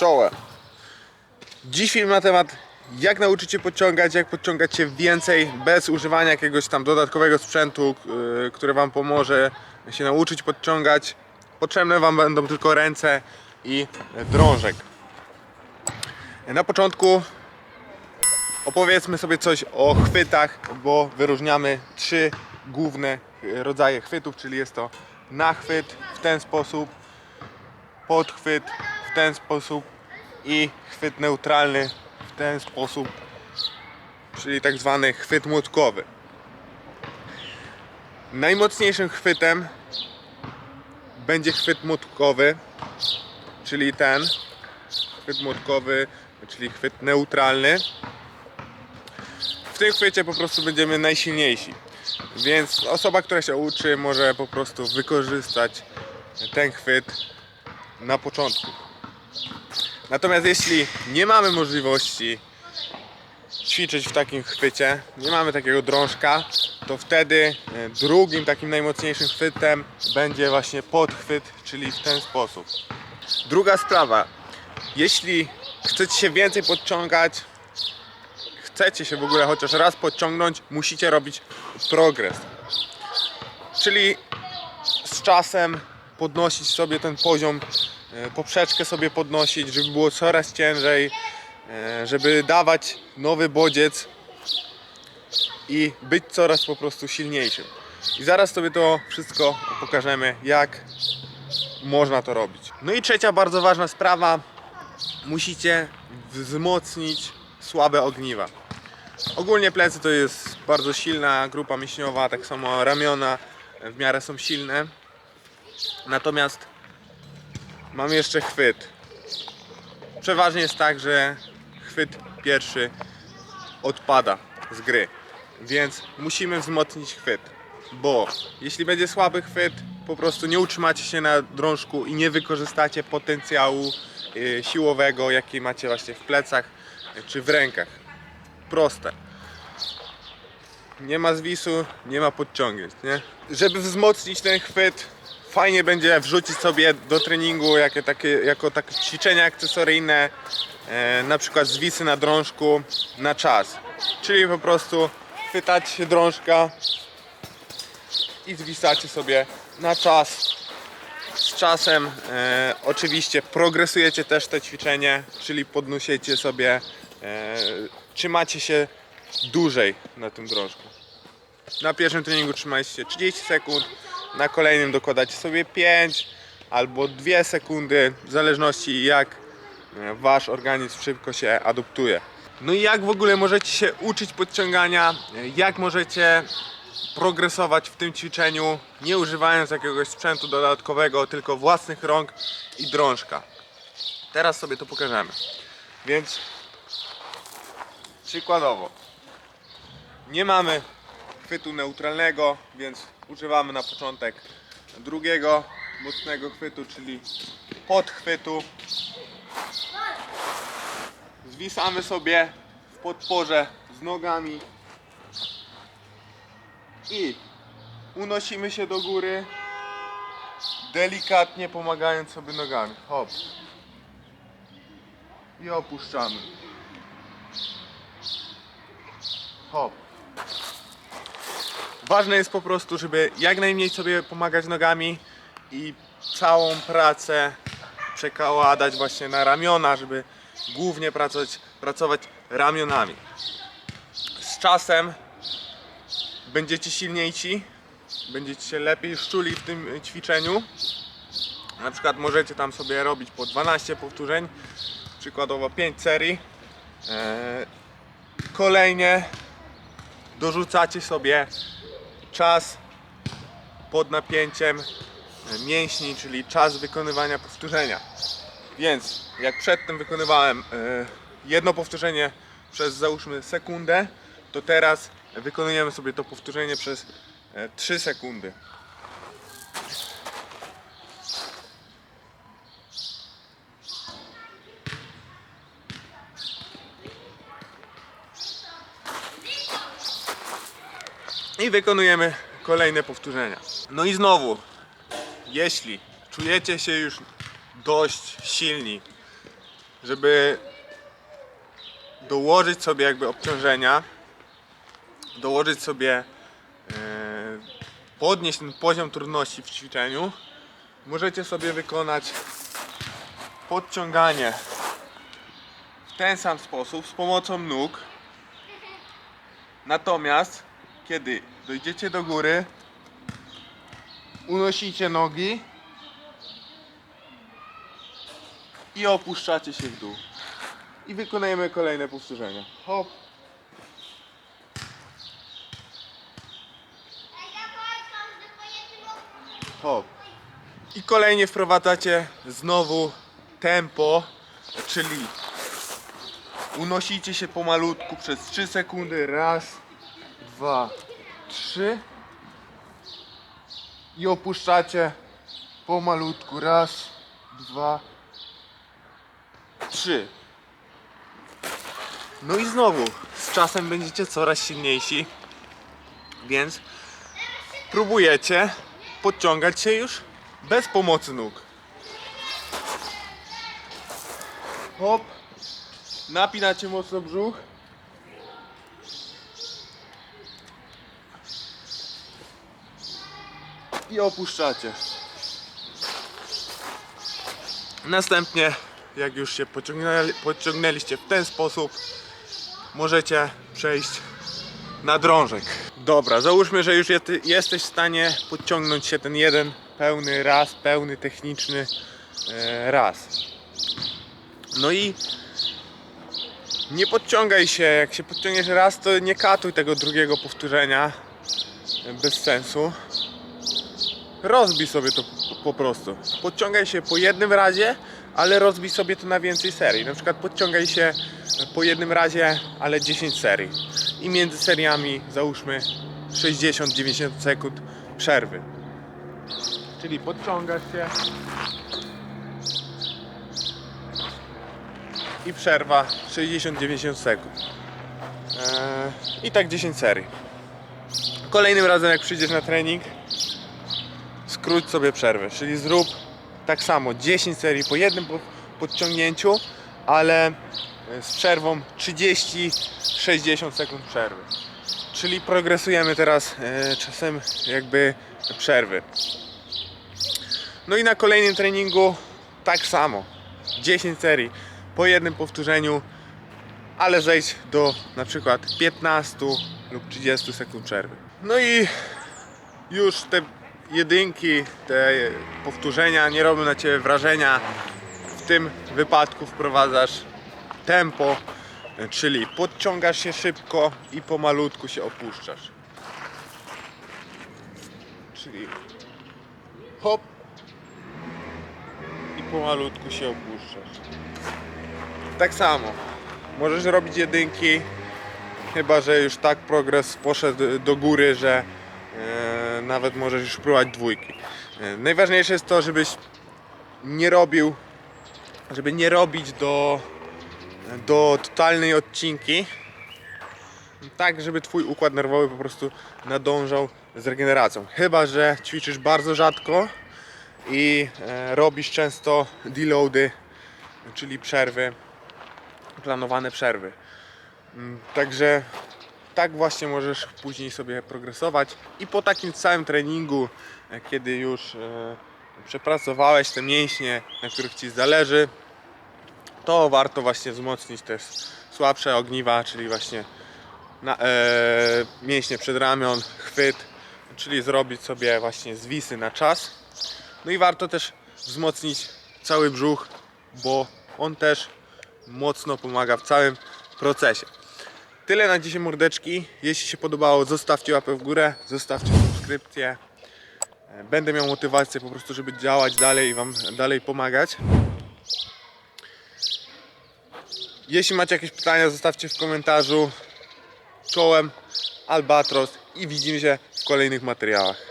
czołę. Dziś film na temat jak nauczyć się podciągać, jak podciągać się więcej bez używania jakiegoś tam dodatkowego sprzętu, yy, który Wam pomoże się nauczyć podciągać. Potrzebne Wam będą tylko ręce i drążek. Na początku opowiedzmy sobie coś o chwytach, bo wyróżniamy trzy główne y, rodzaje chwytów, czyli jest to nachwyt w ten sposób, podchwyt ten sposób i chwyt neutralny w ten sposób, czyli tak zwany chwyt młotkowy. Najmocniejszym chwytem będzie chwyt młotkowy, czyli ten chwyt młotkowy, czyli chwyt neutralny. W tym chwycie po prostu będziemy najsilniejsi. Więc osoba, która się uczy, może po prostu wykorzystać ten chwyt na początku. Natomiast jeśli nie mamy możliwości ćwiczyć w takim chwycie, nie mamy takiego drążka, to wtedy e, drugim takim najmocniejszym chwytem będzie właśnie podchwyt, czyli w ten sposób. Druga sprawa, jeśli chcecie się więcej podciągać, chcecie się w ogóle chociaż raz podciągnąć, musicie robić progres. Czyli z czasem podnosić sobie ten poziom, poprzeczkę sobie podnosić, żeby było coraz ciężej, e, żeby dawać nowy bodziec i być coraz po prostu silniejszym. I zaraz sobie to wszystko pokażemy, jak można to robić. No i trzecia bardzo ważna sprawa, musicie wzmocnić słabe ogniwa. Ogólnie plecy to jest bardzo silna grupa mięśniowa, tak samo ramiona w miarę są silne. Natomiast mam jeszcze chwyt. Przeważnie jest tak, że chwyt pierwszy odpada z gry. Więc musimy wzmocnić chwyt. Bo jeśli będzie słaby chwyt, po prostu nie utrzymacie się na drążku i nie wykorzystacie potencjału y, siłowego, jaki macie właśnie w plecach y, czy w rękach. Proste. Nie ma zwisu, nie ma podciągnięć, nie? Żeby wzmocnić ten chwyt, fajnie będzie wrzucić sobie do treningu jakie takie, jako takie ćwiczenia akcesoryjne, e, na przykład zwisy na drążku na czas. Czyli po prostu chwytacie się drążka i zwisacie sobie na czas. Z czasem e, oczywiście progresujecie też te ćwiczenie, czyli podnosicie sobie, e, trzymacie się dłużej na tym drążku. Na pierwszym treningu trzymajcie się 30 sekund, na kolejnym dokładacie sobie 5 albo 2 sekundy, w zależności jak e, wasz organizm szybko się adoptuje. No i jak w ogóle możecie się uczyć podciągania, e, jak możecie progresować w tym ćwiczeniu, nie używając jakiegoś sprzętu dodatkowego, tylko własnych rąk i drążka. Teraz sobie to pokażemy. Więc przykładowo nie mamy chwytu neutralnego, więc używamy na początek drugiego mocnego chwytu, czyli podchwytu. Zwisamy sobie w podporze z nogami i unosimy się do góry, delikatnie pomagając sobie nogami. Hop. I opuszczamy. Hop. Ważne jest po prostu, żeby jak najmniej sobie pomagać nogami i całą pracę przekładać właśnie na ramiona, żeby głównie pracować, pracować ramionami. Z czasem będziecie silniejsi, będziecie się lepiej szczuli w tym ćwiczeniu. Na przykład możecie tam sobie robić po 12 powtórzeń, przykładowo 5 serii. Eee, Kolejnie dorzucacie sobie czas pod napięciem mięśni, czyli czas wykonywania powtórzenia. Więc jak przedtem wykonywałem e, jedno powtórzenie przez załóżmy sekundę, to teraz wykonujemy sobie to powtórzenie przez e, 3 sekundy. I wykonujemy kolejne powtórzenia. No i znowu, jeśli czujecie się już dość silni, żeby dołożyć sobie jakby obciążenia, dołożyć sobie, e, podnieść ten poziom trudności w ćwiczeniu, możecie sobie wykonać podciąganie w ten sam sposób z pomocą nóg. Natomiast kiedy dojdziecie do góry, unosicie nogi i opuszczacie się w dół. I wykonujemy kolejne powtórzenia. Hop. Hop. I kolejnie wprowadzacie znowu tempo, czyli unosicie się pomalutku przez 3 sekundy. Raz, dwa, trzy. I opuszczacie pomalutku. Raz, dwa, trzy. No i znowu, z czasem będziecie coraz silniejsi, więc próbujecie podciągać się już bez pomocy nóg. Hop, napinacie mocno brzuch. I opuszczacie. Następnie, jak już się pociągnęli, pociągnęliście w ten sposób, możecie przejść na drążek. Dobra, załóżmy, że już jesteś w stanie podciągnąć się ten jeden pełny raz, pełny techniczny e, raz. No i nie podciągaj się, jak się podciągniesz raz, to nie katuj tego drugiego powtórzenia bez sensu. Rozbij sobie to po- prostu. Podciągaj się po jednym razie, ale rozbij sobie to na więcej serii. Na przykład podciągaj się po jednym razie, ale 10 serii. I między seriami załóżmy 60-90 sekund przerwy. Czyli podciągasz się i przerwa 60-90 sekund. Eee, I tak 10 serii. Kolejnym razem jak przyjdziesz na trening, skróć sobie przerwę, czyli zrób tak samo 10 serii po jednym po- podciągnięciu, ale e, z przerwą 30-60 sekund przerwy. Czyli progresujemy teraz e, czasem jakby przerwy. No i na kolejnym treningu tak samo. 10 serii po jednym powtórzeniu, ale zejść do na przykład 15 lub 30 sekund przerwy. No i już te jedynki, te powtórzenia nie robią na Ciebie wrażenia. W tym wypadku wprowadzasz tempo, czyli podciągasz się szybko i pomalutku się opuszczasz. Czyli hop i pomalutku się opuszczasz. Tak samo. Możesz robić jedynki, chyba że już tak progres poszedł do góry, że nawet możesz już próbować dwójki. E, najważniejsze jest to, żebyś nie robił, żeby nie robić do, do totalnej odcinki, tak żeby twój układ nerwowy po prostu nadążał z regeneracją. Chyba, że ćwiczysz bardzo rzadko i e, robisz często deloady, czyli przerwy, planowane przerwy. Mm, Także tak właśnie możesz później sobie progresować i po takim całym treningu, e, kiedy już e, przepracowałeś te mięśnie, na których Ci zależy, to warto właśnie wzmocnić też słabsze ogniwa, czyli właśnie na, e, mięśnie przedramion, chwyt, czyli zrobić sobie właśnie zwisy na czas. No i warto też wzmocnić cały brzuch, bo on też mocno pomaga w całym procesie. Tyle na dzisiaj mordeczki. Jeśli się podobało, zostawcie łapę w górę, zostawcie subskrypcję. Będę miał motywację po prostu, żeby działać dalej i Wam dalej pomagać. Jeśli macie jakieś pytania, zostawcie w komentarzu. Czołem Albatros i widzimy się w kolejnych materiałach.